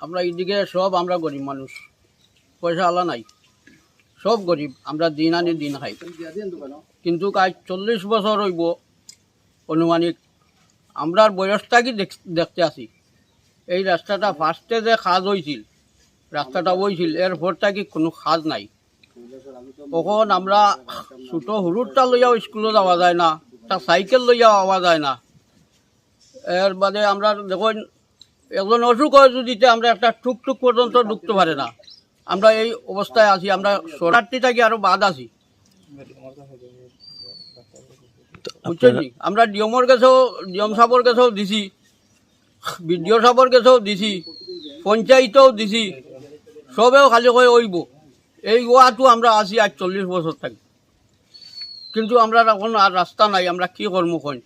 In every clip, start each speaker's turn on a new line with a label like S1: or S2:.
S1: আমরা এদিকে সব আমরা গরিব মানুষ। পয়সা আলা নাই। সব গরিব। আমরা দিন আনি দিন খাই। কিন্তু আজ চল্লিশ বছর হইব অনুমানিক। আমরা বয়সটা কি দেখ- দেখতে আছি? এই রাস্তাটা ফার্স্টে যে খাজ হয়েছিল রাস্তাটা হয়েছিল এরপর কি কোনো খাজ নাই। তখন আমরা ছোটো সৰুটা লইয়াও স্কুলে যাওয়া যায় না একটা সাইকেল লইয়াও আওয়া যায় না। এর বাদে আমরা দেখুন একজন অসুখ হয় যদি আমরা একটা টুকটুক পর্যন্ত ঢুকতে পারে না। আমরা এই অবস্থায় আছি, আমরা সরাটি থাকি, আরও বাদ আছি? আমরা ডিএমর কাছেও ডিএম সাহর কাছেও দিছি, বিডিও সাহর কাছেও দিছি, পঞ্চায়েতেও দিছি, সবেও খালি কয়ে ওইব। এই ওয়াটো আমরা আছি আজ চল্লিশ বছর থাকি। কিন্তু আমরা এখন আর রাস্তা নাই, আমরা কি কর্ম কই?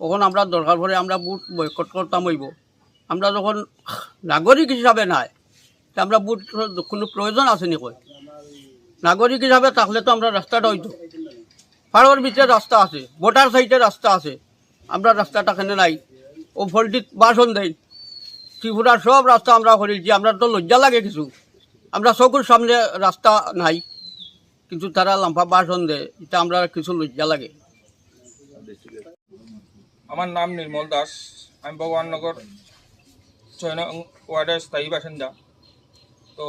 S1: তখন আমরা দরকার পড়ে আমরা বুট বয়কট করতাম হইব। আমরা যখন নাগরিক হিসাবে নাই, তা আমরা বুট কোনো প্রয়োজন আছে নি নাগরিক হিসাবে থাকলে তো আমরা রাস্তাটা হইতো। পাড়ার ভিতরে রাস্তা আছে, ভোটার সাইডে রাস্তা আছে, আমরা রাস্তাটা কেন নাই। ও ফলটিত বাসন দেয় ত্রিপুরার সব রাস্তা আমরা করেছি, আমরা তো লজ্জা লাগে কিছু। আমরা চকুর সামনে রাস্তা নাই, কিন্তু তারা লাম্পা বাসন দেয়, এটা আমরা কিছু লজ্জা লাগে।
S2: আমার নাম নির্মল দাস, আমি ভগবাননগর। ওয়ার্ডের স্থায়ী বাসিন্দা। তো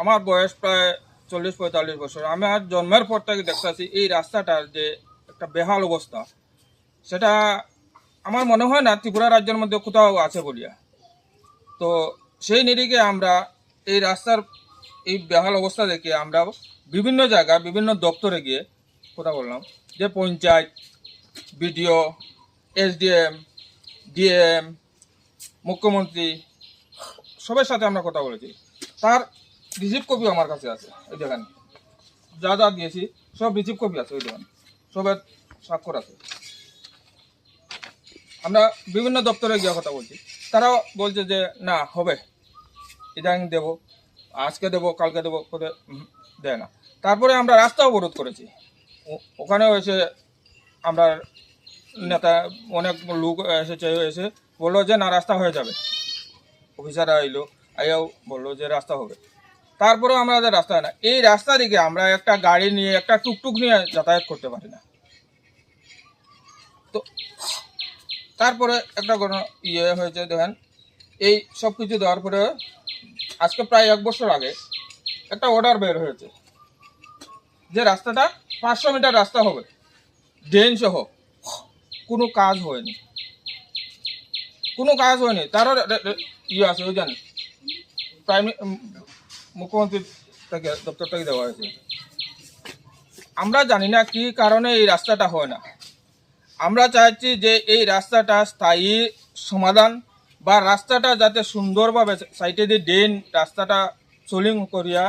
S2: আমার বয়স প্রায় চল্লিশ পঁয়তাল্লিশ বছর। আমি আর জন্মের পর থেকে দেখতেছি, এই রাস্তাটার যে একটা বেহাল অবস্থা, সেটা আমার মনে হয় না ত্রিপুরা রাজ্যের মধ্যে কোথাও আছে বলিয়া। তো সেই নিরিখে আমরা এই রাস্তার এই বেহাল অবস্থা দেখে আমরা বিভিন্ন জায়গা বিভিন্ন দপ্তরে গিয়ে কথা বললাম। যে পঞ্চায়েত, বিডিও, এসডিএম, ডিএম মুখ্যমন্ত্রী, সবার সাথে আমরা কথা বলেছি। তার রিসিভ কপি আমার কাছে আছে ওই দেখেন। যা যা দিয়েছি, সব রিসিভ কপি আছে ওই দেখেন। সবের স্বাক্ষর আছে। আমরা বিভিন্ন দপ্তরে গিয়ে কথা বলছি। তারাও বলছে যে, না, হবে। ইদানিং দেবো, আজকে দেবো, কালকে দেবো করে দেয় না। তারপরে আমরা রাস্তা অবরোধ করেছি। ওখানেও এসে আমরা নেতা, অনেক লোক এসেছে, এসে বলল যে, না, রাস্তা হয়ে যাবে। অফিসাররা এলো আইয়াও বলল যে, রাস্তা হবে। তারপরেও আমাদের রাস্তা হয় না। এই রাস্তা দিকে আমরা একটা গাড়ি নিয়ে, একটা টুকটুক নিয়ে যাতায়াত করতে পারি না। তো তারপরে একটা কোনো ইয়ে হয়েছে, দেখেন। এই সব কিছু দেওয়ার পরে আজকে প্রায় এক বছর আগে একটা অর্ডার বের হয়েছে যে, রাস্তাটা পাঁচশো মিটার রাস্তা হবে। ড্রেন সহ। কোনো কাজ হয়নি। কোনো কাজ হয়নি। তারও ইয়ে আছে ওই জানেন প্রাইম মুখ্যমন্ত্রী থেকে দপ্তর থেকে দেওয়া হয়েছে। আমরা জানি না কি কারণে এই রাস্তাটা হয় না। আমরা চাইছি যে এই রাস্তাটা স্থায়ী সমাধান বা রাস্তাটা যাতে সুন্দরভাবে সাইটে দিয়ে ড্রেন, রাস্তাটা সোলিং করিয়া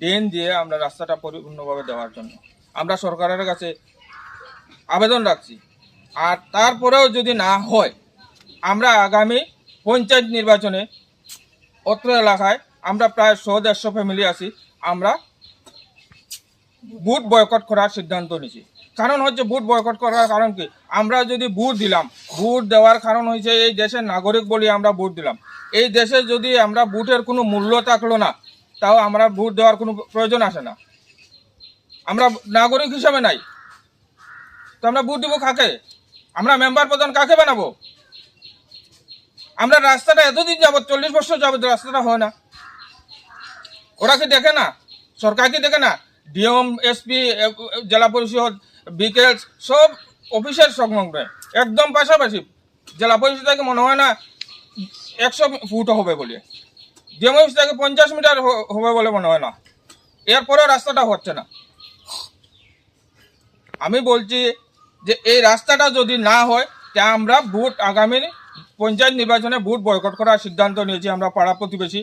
S2: ড্রেন দিয়ে আমরা রাস্তাটা পরিপূর্ণভাবে দেওয়ার জন্য। আমরা সরকারের কাছে আবেদন রাখছি। আর তারপরেও যদি না হয় আমরা আগামী পঞ্চায়েত নির্বাচনে অত্র এলাকায় আমরা প্রায় শো দেড়শো ফ্যামিলি আছি, আমরা বুট বয়কট করার সিদ্ধান্ত নিছি কারণ হচ্ছে বুট বয়কট করার কারণ কি? আমরা যদি বুট দিলাম বুট দেওয়ার কারণ হয়েছে এই দেশের নাগরিক বলি আমরা বুট দিলাম। এই দেশে যদি আমরা বুটের কোনো মূল্য থাকল না, তাও আমরা বুট দেওয়ার কোনো প্রয়োজন আসে না। আমরা নাগরিক হিসাবে নাই। তো আমরা বুট দিব কাকে? আমরা মেম্বার প্রধান কাকে বানাবো? আমরা রাস্তাটা এতদিন যাবত চল্লিশ বছর যাবত রাস্তাটা হয় না। ওরা কি দেখে না? সরকার কি দেখে না? ডিএম, এসপি জেলা পরিষদ বিকেল সব অফিসের সংলগ্নে একদম পাশাপাশি। জেলা পরিষদ থেকে মনে হয় না একশো ফুট হবে বলে। ডিএম অফিস থেকে পঞ্চাশ মিটার হবে বলে মনে হয় না। এরপরেও রাস্তাটা হচ্ছে না। আমি বলছি যে এই রাস্তাটা যদি না হয়, তা আমরা ভোট আগামী পঞ্চায়েত নির্বাচনে ভোট বয়কট করার সিদ্ধান্ত নিয়েছি আমরা পাড়া প্রতিবেশী।